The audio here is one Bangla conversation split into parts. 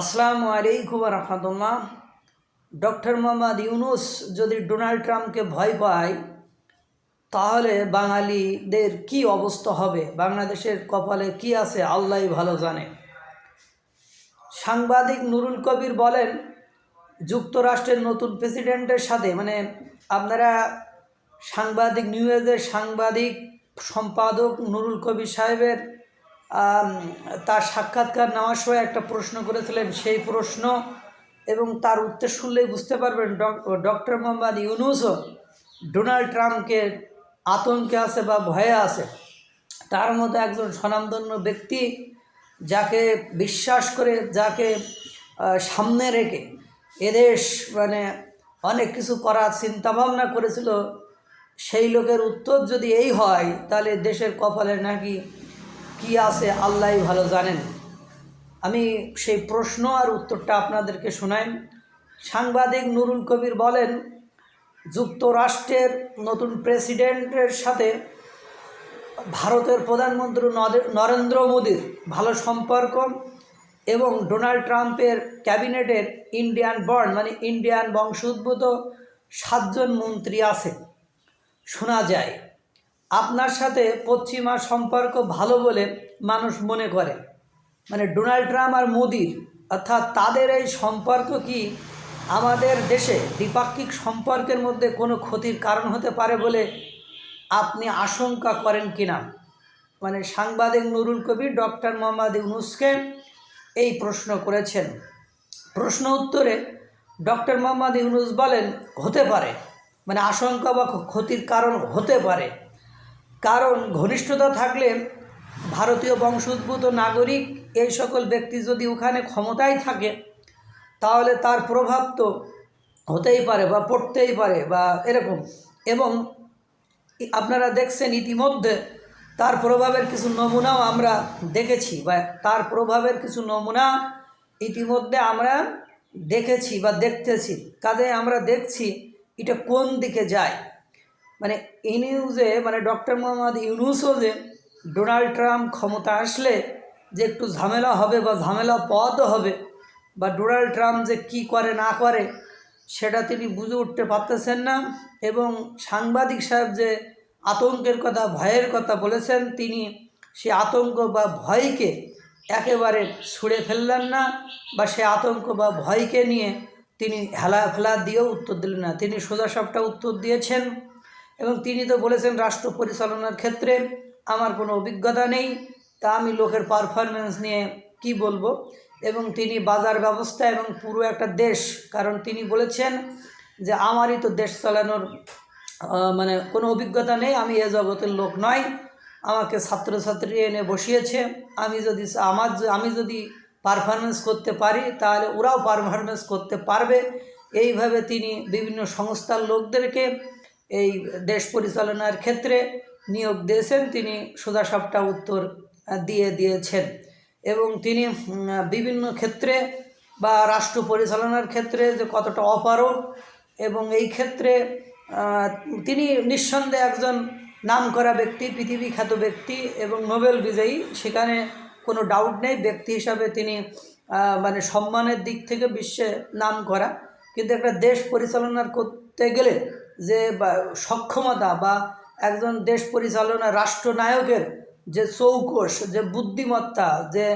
আসসালামু আলাইকুম রহমতুল্লাহ। ডক্টর মোহাম্মদ ইউনুস যদি ডোনাল্ড ট্রাম্পকে ভয় পায়, তাহলে বাঙালিদের কি অবস্থা হবে? বাংলাদেশের কপালে কি আছে? আল্লাহ ভালো জানে। সাংবাদিক নুরুল কবির বলেন, যুক্তরাষ্ট্রের নতুন প্রেসিডেন্টের সাথে মানে আপনারা সাংবাদিক নিউজের সাংবাদিক সম্পাদক নুরুল কবির সাহেবের তার সাক্ষাৎকার নেওয়ার সময় একটা প্রশ্ন করেছিলেন, সেই প্রশ্ন এবং তার উত্তর শুনলেই বুঝতে পারবেন ডক্টর মোহাম্মদ ইউনুসও ডোনাল্ড ট্রাম্পকে আতঙ্কে আছে বা ভয়ে আছে। তার মতো একজন স্বনামধন্য ব্যক্তি যাকে বিশ্বাস করে, যাকে সামনে রেখে এদেশ মানে অনেক কিছু করার চিন্তাভাবনা করেছিল, সেই লোকের উত্তর যদি এই হয়, তাহলে দেশের কপালে নাকি কি আছে আল্লাহ ভালো জানেন। আমি সেই প্রশ্ন আর উত্তরটা আপনাদেরকে শোনাই। সাংবাদিক নুরুল কবির বলেন, যুক্তরাষ্ট্রের নতুন প্রেসিডেন্টের সাথে ভারতের প্রধানমন্ত্রী নদে- নরেন্দ্র মোদীর ভালো সম্পর্ক এবং ডোনাল্ড ট্রাম্পের ক্যাবিনেটের ইন্ডিয়ান বর্ন মানে ইন্ডিয়ান বংশোদ্ভূত সাতজন মন্ত্রী আছে। শোনা যায় আপনার সাথে পশ্চিমা সম্পর্ক ভালো বলে মানুষ মনে করে। মানে ডোনাল্ড ট্রাম্প আর মোদির, অর্থাৎ তাদের এই সম্পর্ক কি আমাদের দেশে দ্বিপাক্ষিক সম্পর্কের মধ্যে কোনো ক্ষতির কারণ হতে পারে বলে আপনি আশঙ্কা করেন কিনা? মানে সাংবাদিক নুরুল কবির, ডক্টর মোহাম্মদ ইউনুসকে এই প্রশ্ন করেছেন। প্রশ্ন উত্তরে ডক্টর মোহাম্মদ ইউনুস বলেন, হতে পারে। মানে আশঙ্কা বা ক্ষতির কারণ হতে পারে। কারণ ঘনিষ্ঠতা থাকলে ভারতীয় বংশোদ্ভূত নাগরিক এই সকল ব্যক্তি যদি ওখানে ক্ষমতায় থাকে, তাহলে তার প্রভাব তো হতেই পারে বা পড়তেই পারে বা এরকম। এবং আপনারা দেখছেন ইতিমধ্যে তার প্রভাবের কিছু নমুনাও আমরা দেখেছি বা তার প্রভাবের কিছু নমুনা ইতিমধ্যে আমরা দেখেছি বা দেখতেছি। কাজে আমরা দেখছি এটা কোন দিকে যায়। মানে এই নিউজে মানে ডক্টর মোহাম্মদ ইউনুসও যে ডোনাল্ড ট্রাম্প ক্ষমতা আসলে যে একটু ঝামেলা হবে বা ঝামেলা পদ হবে বা ডোনাল্ড ট্রাম্প যে কি করে না করে, সেটা তিনি বুঝে উঠতে পারতেছেন না এবং সাংবাদিক সাহেব যে আতঙ্কের কথা, ভয়ের কথা বলেছেন, তিনি সে আতঙ্ক বা ভয়কে একেবারে ছুঁড়ে ফেললেন না বা সে আতঙ্ক বা ভয়কে নিয়ে তিনি হেলা ফেলা দিয়েও উত্তর দিলেন না। তিনি সোজাসাপটা উত্তর দিয়েছেন। এবং তিনি তো বলেছেন রাষ্ট্র পরিচালনার ক্ষেত্রে আমার কোনো অভিজ্ঞতা নেই, তা আমি লোকের পারফরমেন্স নিয়ে কি বলব? এবং তিনি বাজার ব্যবস্থা এবং পুরো একটা দেশ, কারণ তিনি বলেছেন যে আমারই তো দেশ চালানোর মানে কোনো অভিজ্ঞতা নেই, আমি এ জগতের লোক নয়, আমাকে ছাত্রছাত্রী এনে বসিয়েছে, আমি যদি আমার আমি যদি পারফরমেন্স করতে পারি, তাহলে ওরাও পারফরমেন্স করতে পারবে। এইভাবে তিনি বিভিন্ন সংস্থার লোকদেরকে এই দেশ পরিচালনার ক্ষেত্রে নিয়োগ দিয়েছেন। তিনি সোজাসাপটা উত্তর দিয়ে দিয়েছেন। এবং তিনি বিভিন্ন ক্ষেত্রে বা রাষ্ট্র পরিচালনার ক্ষেত্রে যে কতটা অপারক এবং এই ক্ষেত্রে তিনি নিঃসন্দেহে একজন নামকরা ব্যক্তি পৃথিবী খ্যাত ব্যক্তি এবং নোবেল বিজয়ী। সেখানে কোনো ডাউট নেই। ব্যক্তি হিসাবে তিনি মানে সম্মানের দিক থেকে বিশ্বে নাম করা কিন্তু একটা দেশ পরিচালনার করতে গেলে যে সক্ষমতা বা একজন দেশ পরিচালনা রাষ্ট্রনায়কের যে চৌকস যে বুদ্ধিমত্তা, যে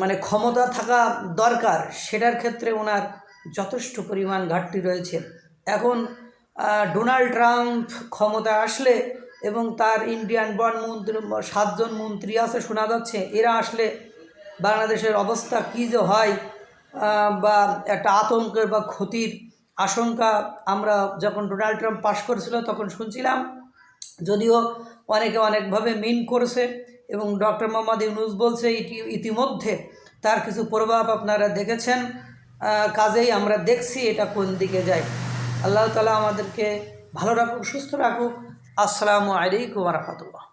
মানে ক্ষমতা থাকা দরকার, সেটার ক্ষেত্রে ওনার যথেষ্ট পরিমাণ ঘাটতি রয়েছে। এখন ডোনাল্ড ট্রাম্প ক্ষমতা আসলে এবং তার ইন্ডিয়ান বন মন্ত্রী, সাতজন মন্ত্রী আছে শোনা যাচ্ছে, এরা আসলে বাংলাদেশের অবস্থা কী যে হয় বা একটা আতঙ্কের বা ক্ষতির আশঙ্কা আমরা যখন ডোনাল্ড ট্রাম্প পাশ করেছিল তখন শুনছিলাম, যদিও অনেকে অনেকভাবে মিন করেছে এবং ডক্টর মোহাম্মদ ইউনুস বলছে ইতি ইতিমধ্যে তার কিছু প্রভাব আপনারা দেখেছেন কাজেই আমরা দেখছি এটা কোন দিকে যায়। আল্লাহ তালা আমাদেরকে ভালো রাখুক, সুস্থ রাখুক। আসসালামু আলাইকুম রহমতুল্লাহ।